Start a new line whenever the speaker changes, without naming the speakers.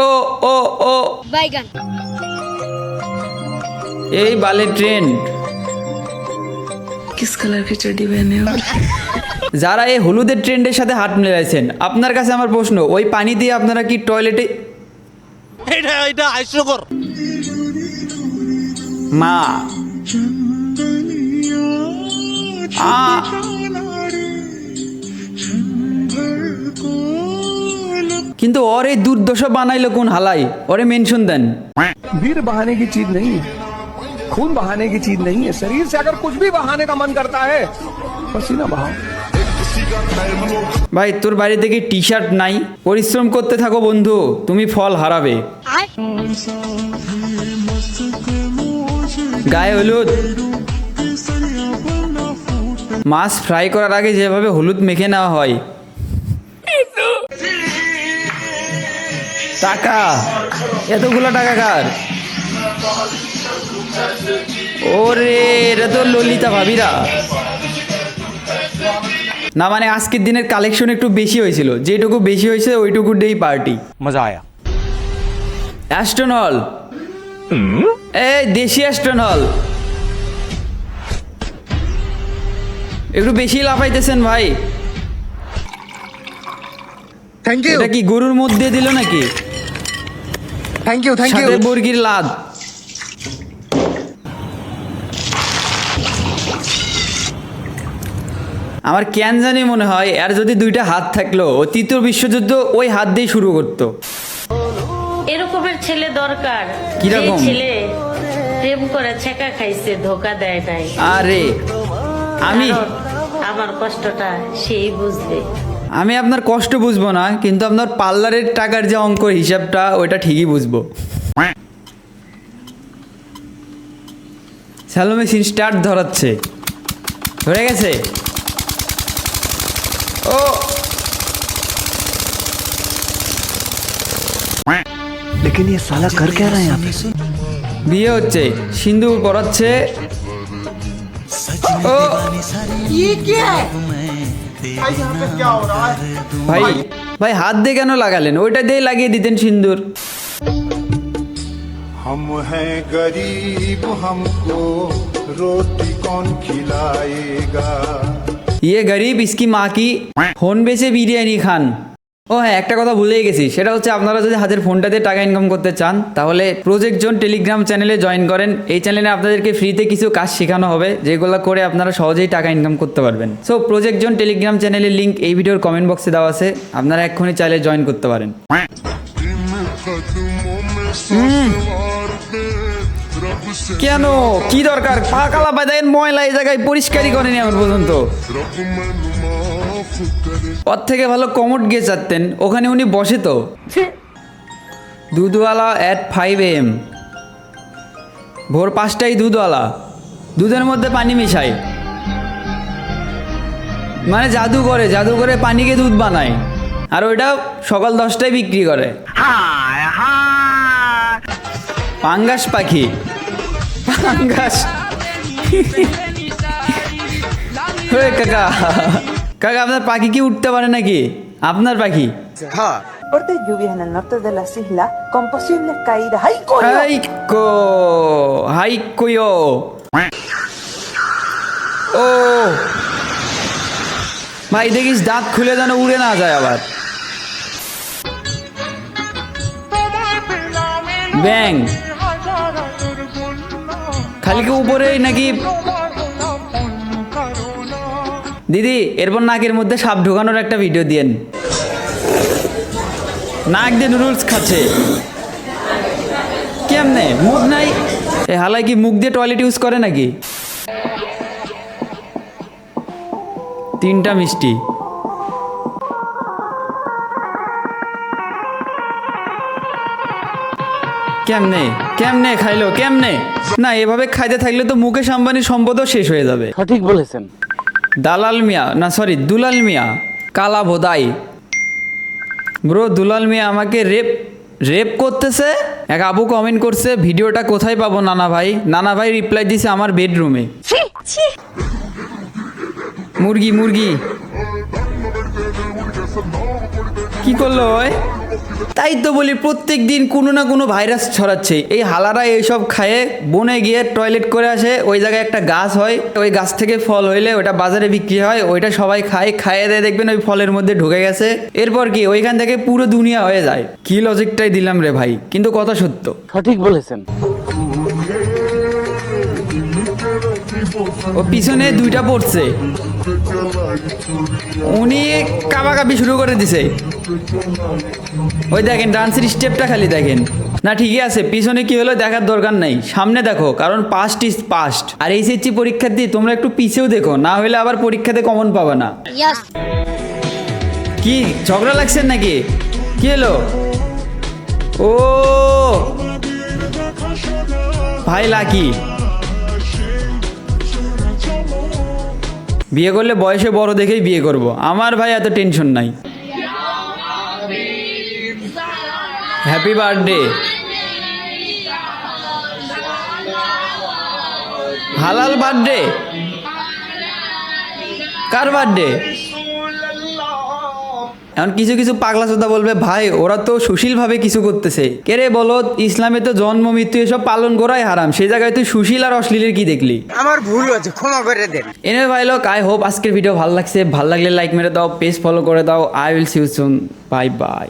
ও ও ও।
বাইগান।
এই বালে trend
kiss colour কি চটি
যারা এই হলুদের ট্রেন্ডের সাথে হাত মিলাইছেন আপনার কাছে আমার প্রশ্ন ওই পানি দিয়ে আপনারা কি টয়লেটে
এটা এটা হাস্যকর।
মা। আ কিন্তু ওর এই দুর্দশা বানাইলো কোন হালাই ওরে মেনশন দেন
वीर बहाने की चीज नहीं है खून बहाने की चीज नहीं है शरीर से अगर कुछ भी बहाने का मन करता है पसीना बहाओ
ভাই তোর বাড়ি থেকে টি শার্ট নাই পরিশ্রম করতে থাকো বন্ধু তুমি ফল হারাবে
आय
গায়ে হলুদ মাছ ফ্রাই করার আগে যেভাবে হলুদ মেখে নেওয়া হয় টাকা। এতগুলো টাকা কার? ওরে এটা তো ললিতা ভাবিরা। না মানে আজকের দিনের কালেকশন একটু বেশি হয়েছিল। যেটুকু বেশি হয়েছে ওইটুকু ডেই পার্টি
মজা আয়া।
অ্যাস্টন হল এই দেশি অ্যাস্টন হল একটু বেশি লাফাইতেছেন ভাই।
থ্যাংক ইউ
এটা কি গরুর মধ্যে দিল নাকি?
থ্যাংক ইউ থ্যাংক ইউ
মুরগির লাদ। আমার কেন জানি মনে হয় এর যদি দুইটা হাত থাকল তৃতীয় বিশ্বযুদ্ধ ওই হাত দিয়ে শুরু করতো।
এরকমের ছেলে দরকার।
কীরকম?
ছেলে প্রেম করে ছেকা খাইছে ধোকা দেয় নাই।
আরে আমি?
আমার কষ্টটা সেই বুঝবে।
আমি আপনার কষ্ট বুঝবো না কিন্তু আপনার পার্লারের টাকার যে অঙ্ক হিসাবটা ওইটা ঠিকই বুঝবো স্যালো মেশিন স্টার্ট ধরাচ্ছে ধরে গেছে ও
लेकिन ये साला कर क्या रहा है यहाँ पे
বিয়ে হচ্ছে সিন্দুর পরাচ্ছে ও ভাই ভাই হাত দিয়ে কেন লাগালেন ওইটা দিয়ে লাগিয়ে দিতেন সিন্দুর
हम हैं गरीब हमको रोटी कौन खिलाएगा
ইয়ে গরিব ইসকি মা কি ফোন বেচে বিরিয়ানি খান ও হ্যাঁ একটা কথা ভুলেই গেছি। সেটা হচ্ছে আপনারা যদি হাতের ফোনটাতে টাকা ইনকাম করতে চান তাহলে প্রজেক্ট জোন টেলিগ্রাম চ্যানেলে জয়েন করেন। এই চ্যানেলে আপনাদেরকে ফ্রিতে কিছু কাজ শেখানো হবে যেগুলো করে আপনারা সহজেই টাকা ইনকাম করতে পারবেন। সো প্রজেক্ট জোন টেলিগ্রাম চ্যানেলের লিঙ্ক এই ভিডিওর কমেন্ট বক্সে দেওয়া আছে। আপনারা এক্ষুনি চাইলে জয়েন করতে পারেন। কেন? কি দরকার? পা কালা বাদায়ের ময়লা এই জায়গায় পরিষ্কারই করেনি আমার পর্যন্ত। ওর থেকে ভালো কমোড গিয়ে চাচ্তেন ওখানে উনি বসে তো। দুধওয়ালা অ্যাট ফাইভ এম ভোর পাঁচটায় দুধওয়ালা। দুধের মধ্যে পানি মিশায়। মানে জাদু করে জাদু করে পানিকে দুধ বানায়। আর ওইটা সকাল দশটায় বিক্রি করে। পাঙ্গাস পাখি। পাঙ্গাস। কাকা। কাকা আপনার পাখি কি উঠতে পারে নাকি? আপনার পাখি?
Fuertes lluvias en el norte de las islas con posibles caídas. ¡Ay, coño!
হাইকো হাইকোয়ো। ও। ভাই দেখিস দাঁত খুলে যেন উড়ে না যায় আবার। ব্যাং। খালি কি উপরেই নাকি দিদি, এরপর নাকের মধ্যে সাপ ঢোকানোর একটা ভিডিও দিয়েন। নাক দিয়ে নুডলস খাচ্ছে। কেমনে? মুখ নাই? এ হালাই কি মুখ দিয়ে টয়লেট ইউজ করে নাকি? তিনটা মিষ্টি। কেমনে? কেমনে খাইলো? কেমনে? না, এভাবে খাইতে থাকলে তো মুকেশ আম্বানির সম্পদও শেষ হয়ে যাবে।
সঠিক বলেছেন।
দালাল মিয়া না সরি দুলাল মিয়া কালা ভোদাই। ব্রো দুলাল মিয়া আমাকে রেপ রেপ করতেছে? এক আবু কমেন্ট করছে ভিডিওটা কোথায় পাবো নানা ভাই? নানা ভাই রিপ্লাই দিছে আমার বেডরুমে মুরগি মুরগি। কি করল ওই? তাই তো বলি প্রত্যেক দিন কোনো না কোনো ভাইরাস ছড়াচ্ছে। এই হালারা এইসব খায়ে বনে গিয়ে টয়লেট করে আসে ওই জায়গায় একটা গাছ হয় ওই গাছ থেকে ফল হইলে ওটা বাজারে বিক্রি হয় ওইটা সবাই খায় খাইয়ে দেয় দেখবেন ওই ফলের মধ্যে ঢুকে গেছে। এরপর কি ওইখান থেকে পুরো দুনিয়া হয়ে যায়। কি লজিকটাই দিলাম রে ভাই কিন্তু কথা সত্য।
সঠিক বলেছেন।
ও পিছনে দুইটা পড়ছে। উনি কাবাকাবি শুরু করে দিছে। ওই দেখেন ডান্সের স্টেপটা খালি দেখেন। না ঠিকই আছে পিছনে কি হলো দেখার দরকার নাই। সামনে দেখো কারণ পাস্ট ইজ পাস্ট আর এইচএসসি পরীক্ষার্থী তোমরা একটু পিছেও দেখো না হলে আবার পরীক্ষাতে কমন পাবে না। কি ঝগড়া লাগছেন নাকি? কি হলো? ও ভাই লাকি বিয়ে করলে বয়সে বড় দেখেই বিয়ে করব। আমার ভাই এত টেনশন নাই। হ্যাপি বার্থডে হালাল বার্থডে কার বার্থডে এখন কিছু কিছু পাগলা চোদা বলবে ভাই ওরা তো সুশীলভাবে কিছু করতেছে। কে রে বলো ইসলামে তো জন্ম মৃত্যু এসব পালন করাই হারাম সেই জায়গায় তুই সুশীল আর অশ্লীলের কি দেখলি?
আমার ভুল হয়েছে ক্ষমা করে দেন।
এনে ভাই লোক আই হোপ আজকের ভিডিও ভালো লাগছে। ভালো লাগলে লাইক মেরে দাও পেজ ফলো করে দাও। I will see you soon. Bye bye.